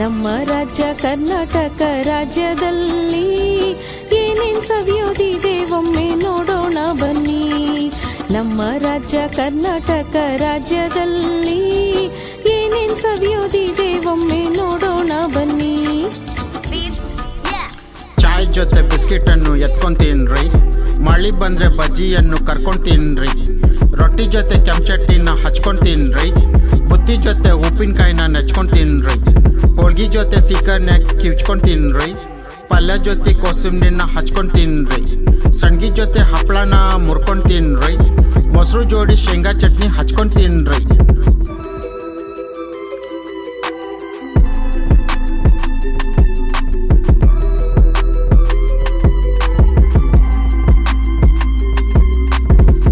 ನಮ್ಮ ರಾಜ್ಯ ಕರ್ನಾಟಕ ರಾಜ್ಯದಲ್ಲಿ ಏನೇನ್ ಸವಿಯೋದಿದೆ ಒಮ್ಮೆ ನೋಡೋಣ ಬನ್ನಿ. ನಮ್ಮ ರಾಜ್ಯ ಕರ್ನಾಟಕ ರಾಜ್ಯದಲ್ಲಿ ಏನೇನ್ ಸವಿಯೋದಿದೆ ಒಮ್ಮೆ ನೋಡೋಣ ಬನ್ನಿ. ಚಾಯ್ ಜೊತೆ ಬಿಸ್ಕೆಟ್ ಅನ್ನು ಎತ್ಕೊಂಡ್ ತಿನ್ರಿ ಮಳಿ ಬಂದ್ರೆ ಬಜ್ಜಿಯನ್ನು ಕರ್ಕೊಂಡ್ ತಿನ್ರಿ ರೊಟ್ಟಿ ಜೊತೆ ಕೆಂಚಟ್ಟಿನ ಹಚ್ಕೊಂಡ್ ತಿನ್ರಿ ಬುತ್ತಿ ಜೊತೆ ಉಪ್ಪಿನಕಾಯಿನ ನೆಚ್ಕೊಂಡ್ ತಿನ್ರಿ ಹೋಳ್ಗಿ ಜೊತೆ ಸೀಕರ್ನ ಕಿವ್ಚ್ಕೊಂಡು ತಿನ್ರಿ ಪಲ್ಯ ಜೊತೆ ಕೋಸಂಬರಿನ ಹಚ್ಕೊಂಡು ತಿನ್ರಿ ಸಣ್ಗಿ ಜೊತೆ ಹಪ್ಪಳನ ಮುರ್ಕೊಂಡು ತಿನ್ರಿ ಮೊಸರು ಜೋಡಿ ಶೇಂಗಾ ಚಟ್ನಿ ಹಚ್ಕೊಂಡು ತಿನ್ರಿ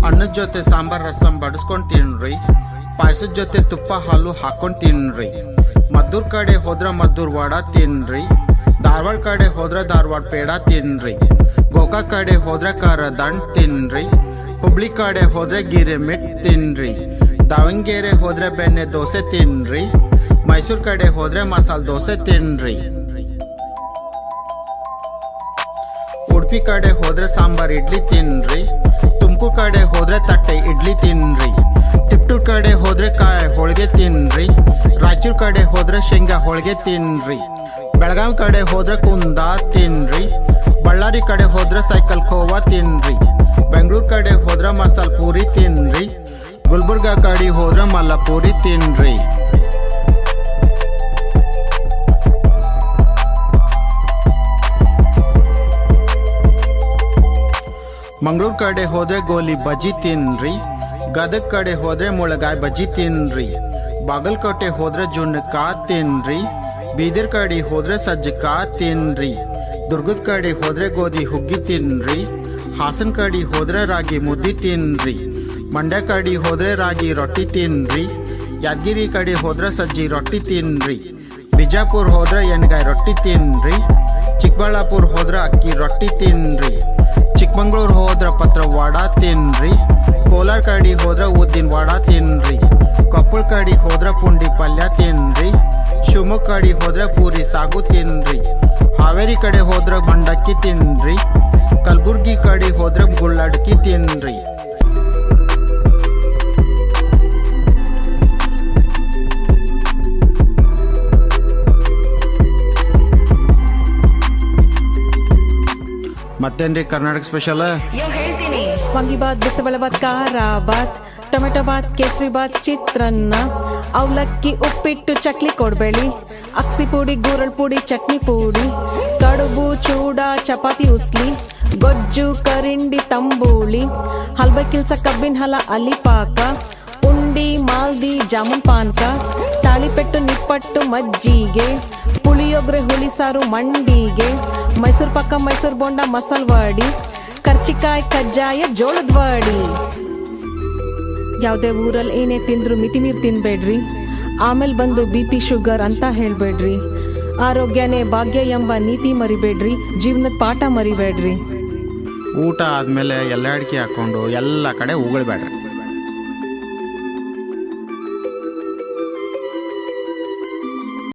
ಅನ್ನದ ಜೊತೆ ಸಾಂಬಾರ್ ರಸಂ ಬಡಿಸ್ಕೊಂಡು ತಿನ್ರಿ ಪಾಯಸದ ಜೊತೆ ತುಪ್ಪ ಹಾಲು ಹಾಕೊಂಡು ತಿನ್ರಿ ಮದ್ದೂರ್ ಕಡೆ ಹೋದ್ರ ಮದ್ದೂರ್ ವಡ ತಿನ್ರಿ ಧಾರವಾಡ ಕಡೆ ಹೋದ್ರ ಧಾರವಾಡ ಪೇಡ ತಿನ್ರಿ ಗೋಕಾಕ್ ಕಡೆ ಹೋದ್ರ ಖಾರ ದಂಡ್ ತಿನ್ರಿ ಹುಬ್ಳಿ ಕಡೆ ಹೋದ್ರೆ ಗಿರಿಮಿಟ್ ತಿನ್ರಿ ದಾವಣಗೆರೆ ಹೋದ್ರೆ ಬೆಣ್ಣೆ ದೋಸೆ ತಿನ್ರಿ ಮೈಸೂರ್ ಕಡೆ ಹೋದ್ರೆ ಮಸಾಲ ದೋಸೆ ತಿನ್ರಿ ಉಡುಪಿ ಕಡೆ ಹೋದ್ರೆ ಸಾಂಬಾರ್ ಇಡ್ಲಿ ತಿನ್ರಿ ತುಮಕೂರು ಕಡೆ ಹೋದ್ರೆ ತಟ್ಟೆ ಇಡ್ಲಿ ತಿನ್ರಿ ತಿಪ್ಟೂರ್ ಕಡೆ ಹೋದ್ರೆ ಕಾಯಿ ಹೋಳಿಗೆ ತಿನ್ರಿ ರಾಯಚೂರ್ ಕಡೆ ಹೋದ್ರೆ ಶೇಂಗಾ ಹೋಳಿಗೆ ತಿನ್ರಿ. ಬೆಳಗಾವಿ ಕಡೆ ಹೋದ್ರೆ ಕುಂದ ತಿನ್ರಿ. ಬಳ್ಳಾರಿ ಕಡೆ ಹೋದ್ರೆ ಸೈಕಲ್ ಖೋವಾ ತಿನ್ರಿ. ಬೆಂಗಳೂರು ಕಡೆ ಹೋದ್ರೆ ಮಸಾಲ ಪೂರಿ ತಿನ್ರಿ. ಗುಲ್ಬರ್ಗಾ ಕಡೆ ಹೋದ್ರೆ ಮಲ್ಲಪೂರಿ ತಿನ್ರಿ. ಮಂಗಳೂರು ಕಡೆ ಹೋದ್ರೆ ಗೋಲಿ ಬಜ್ಜಿ ತಿನ್ರಿ. ಗದಗ ಕಡೆ ಹೋದ್ರೆ ಮುಳಗಾಯಿ ಬಜ್ಜಿ ತಿನ್ರಿ. ಬಾಗಲಕೋಟೆ ಹೋದ್ರೆ ಜುಣ್ಣಕ ತಿನ್ರಿ ಬೀದರ್ ಕಡೆ ಹೋದ್ರೆ ಸಜ್ಜಕ ತಿನ್ರಿ ದುರ್ಗದ ಕಡೆ ಹೋದ್ರೆ ಗೋಧಿ ಹುಗ್ಗಿ ತಿನ್ರಿ ಹಾಸನ ಕಡೆ ಹೋದ್ರೆ ರಾಗಿ ಮುದ್ದಿ ತಿನ್ರಿ ಮಂಡ್ಯ ಕಡೆ ಹೋದ್ರೆ ರಾಗಿ ರೊಟ್ಟಿ ತಿನ್ರಿ ಯಾದಗಿರಿ ಕಡೆ ಹೋದ್ರೆ ಸಜ್ಜಿ ರೊಟ್ಟಿ ತಿನ್ರಿ, ಬಿಜಾಪುರ ಹೋದ್ರೆ ಎಣ್ಗಾಯಿ ರೊಟ್ಟಿ ತಿನ್ರಿ, ಚಿಕ್ಕಬಳ್ಳಾಪುರ ಹೋದ್ರೆ ಅಕ್ಕಿ ರೊಟ್ಟಿ ತಿನ್ರಿ, ಚಿಕ್ಕಮಂಗ್ಳೂರು ಹೋದ್ರೆ ಪತ್ರ ವಡ ತಿನ್ರಿ ಕೋಲಾರ ಕಡೆ ಹೋದ್ರೆ ಉದ್ದಿನ ವಡ ತಿನ್ರಿ ಕೊಪ್ಪಳ ಕಡೆ ಹೋದ್ರ ಪುಂಡಿ ಪಲ್ಯ ತಿನ್ರಿ, ಶಿವಮೊಗ್ಗ ಕಡೆ ಹೋದ್ರ ಪೂರಿ ಸಾಗು ತಿನ್ರಿ, ಹಾವೇರಿ ಕಡೆ ಹೋದ್ರ ಬಂಡಕ್ಕಿ ತಿನ್ರಿ, ಕಲಬುರ್ಗಿ ಕಡೆ ಹೋದ್ರ ಗುಳ್ಳಡ್ಕಿ ತಿನ್ರಿ. ಮತ್ತೇನ್ರಿ ಕರ್ನಾಟಕ ಸ್ಪೆಷಲ್? ವಾಂಗಿಬಾತ್ ಕಾರಾಬಾತ್ ಟೊಮೆಟೊ ಬಾತ್, ಕೇಸರಿ ಬಾತ್, ಚಿತ್ರಾನ್ನ, ಅವಲಕ್ಕಿ, ಉಪ್ಪಿಟ್ಟು, ಚಕ್ಲಿ ಕೊಡಬೇಡಿ ಅಕ್ಸಿ ಪುಡಿ, ಗೂರಳ್ ಪುಡಿ, ಚಟ್ನಿ ಪುಡಿ, ಕಡುಬು, ಚೂಡ, ಚಪಾತಿ ಉಸ್ಲಿ, ಗೊಜ್ಜು, ಕರಿಂಡಿ, ತಂಬೂಳಿ ಹಲ್ಬ ಕಿಲ್ಸ ಕಬ್ಬಿನ ಹಲ, ಅಲಿಪಾಕ, ಉಂಡಿ, ಮಾಲ್ದಿ, ಜಾಮೂನ್ ಪಾನ್ಕ, ತಾಳಿಪೆಟ್ಟು, ನಿಪ್ಪಟ್ಟು, ಮಜ್ಜಿಗೆ, ಪುಳಿಯೊಗ್ರೆ ಹುಳಿ ಸಾರು ಮಂಡಿಗೆ, ಮೈಸೂರು ಪಕ್ಕ ಮೈಸೂರು ಬೋಂಡ ಮಸಾಲ್ ವಡಿ ಕರ್ಚಿಕಾಯಿ, ಕಜ್ಜಾಯ, ಜೋಳದ ವಡಿ. ಯಾವುದೇ ಊರಲ್ಲಿ ಏನೇ ತಿಂದ್ರು ಮಿತಿ ತಿನ್ನಬೇಡ್ರಿ ಆಮೇಲೆ ಬಂದು ಬಿ ಪಿ ಶುಗರ್ ಅಂತ ಹೇಳಬೇಡ್ರಿ. ಆರೋಗ್ಯನೇ ಭಾಗ್ಯ ಎಂಬ ನೀತಿ ಮರಿಬೇಡ್ರಿ. ಜೀವನದ ಪಾಠ ಮರಿಬೇಡ್ರಿ. ಊಟ ಆದಮೇಲೆ ಎಲ್ಲ ಅಡಿಕೆ ಹಾಕ್ಕೊಂಡು ಎಲ್ಲ ಕಡೆ ಉಗುಳ್ಬೇಡ್ರಿ.